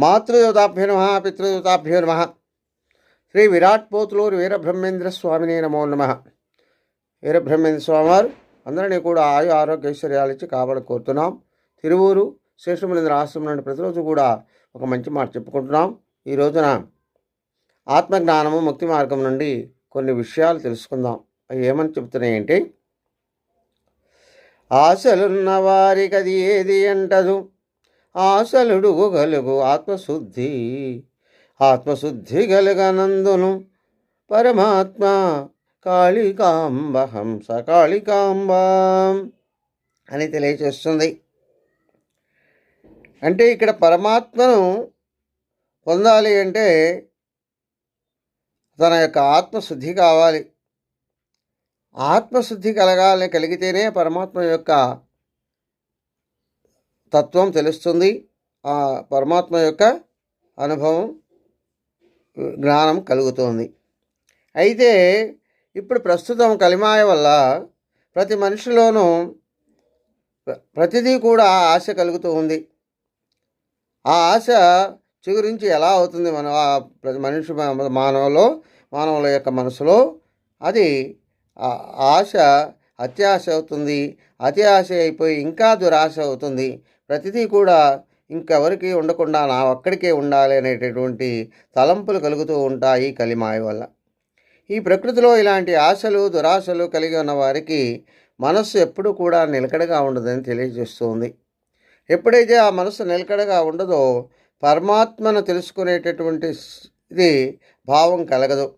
మాతృదేవతాభ్య నమ పితృదేవతాభ్యో నమ. శ్రీ విరాట్ పోతులూరు వీరబ్రహ్మేంద్ర స్వామిని నమో నమ. వీరబ్రహ్మేంద్ర స్వామి వారు అందరినీ కూడా ఆయు ఆరోగ్య ఐశ్వర్యాలు ఇచ్చి కావాలని కోరుతున్నాం తిరువూరు శేషములేంద్ర ఆశ్రమం నుండి ప్రతిరోజు కూడా ఒక మంచి మాట చెప్పుకుంటున్నాం. ఈ రోజున ఆత్మజ్ఞానము ముక్తి మార్గం నుండి కొన్ని విషయాలు తెలుసుకుందాం. అవి ఏమని చెబుతున్నాయంటే ఆశలున్న అది ఏది అంటదు? ఆశలుడుగు గలుగు ఆత్మశుద్ధి. ఆత్మశుద్ధి గలగనందును పరమాత్మ కాళికాంబ హంస కాళికాంబ అని తెలియచేస్తుంది. అంటే ఇక్కడ పరమాత్మను పొందాలి అంటే తన యొక్క ఆత్మశుద్ధి కావాలి. ఆత్మశుద్ధి కలగాలని కలిగితేనే పరమాత్మ యొక్క తత్వం తెలుస్తుంది. ఆ పరమాత్మ యొక్క అనుభవం జ్ఞానం కలుగుతుంది. అయితే ఇప్పుడు ప్రస్తుతం కలిమాయ వల్ల ప్రతి మనిషిలోనూ ప్రతిదీ కూడా ఆశ కలుగుతూ ఉంది. ఆ ఆశ చిగురించి ఎలా అవుతుంది మన ఆ ప్రతి మనిషి మానవులో మానవుల యొక్క మనసులో? అది ఆ ఆశ అత్యాశ అవుతుంది. అతి ఆశ అయిపోయి ఇంకా దురాశ అవుతుంది. ప్రతిదీ కూడా ఇంకెవరికి ఉండకుండా నా ఒక్కడికే ఉండాలి అనేటటువంటి తలంపులు కలుగుతూ ఉంటాయి కలిమాయ వల్ల. ఈ ప్రకృతిలో ఇలాంటి ఆశలు దురాశలు కలిగి ఉన్న వారికి మనస్సు ఎప్పుడూ కూడా నిలకడగా ఉండదని తెలియజేస్తుంది. ఎప్పుడైతే ఆ మనసు నిలకడగా ఉండదో పరమాత్మను తెలుసుకునేటటువంటి ఇది భావం కలగదు.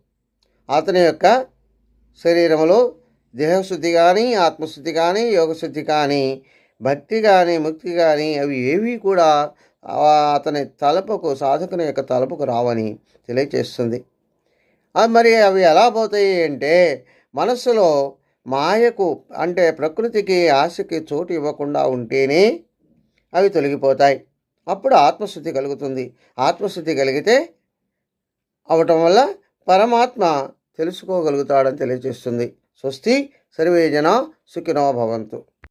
అతని యొక్క శరీరంలో దేహశుద్ధి కానీ ఆత్మశుద్ధి కానీ యోగశుద్ధి కానీ భక్తి కానీ ముక్తి కానీ అవి ఏవి కూడా అతని తలపుకు సాధకుని యొక్క తలపుకు రావని తెలియచేస్తుంది. మరి అవి ఎలా పోతాయి అంటే మనస్సులో మాయకు అంటే ప్రకృతికి ఆశకి చోటు ఇవ్వకుండా ఉంటేనే అవి తొలగిపోతాయి. అప్పుడు ఆత్మశుద్ధి కలుగుతుంది. ఆత్మశుద్ధి కలిగితే అవటం వల్ల పరమాత్మ తెలుసుకోగలుగుతాడని తెలియజేస్తుంది स्वस्ति सर्वे जना सुखिनो भवन्तु।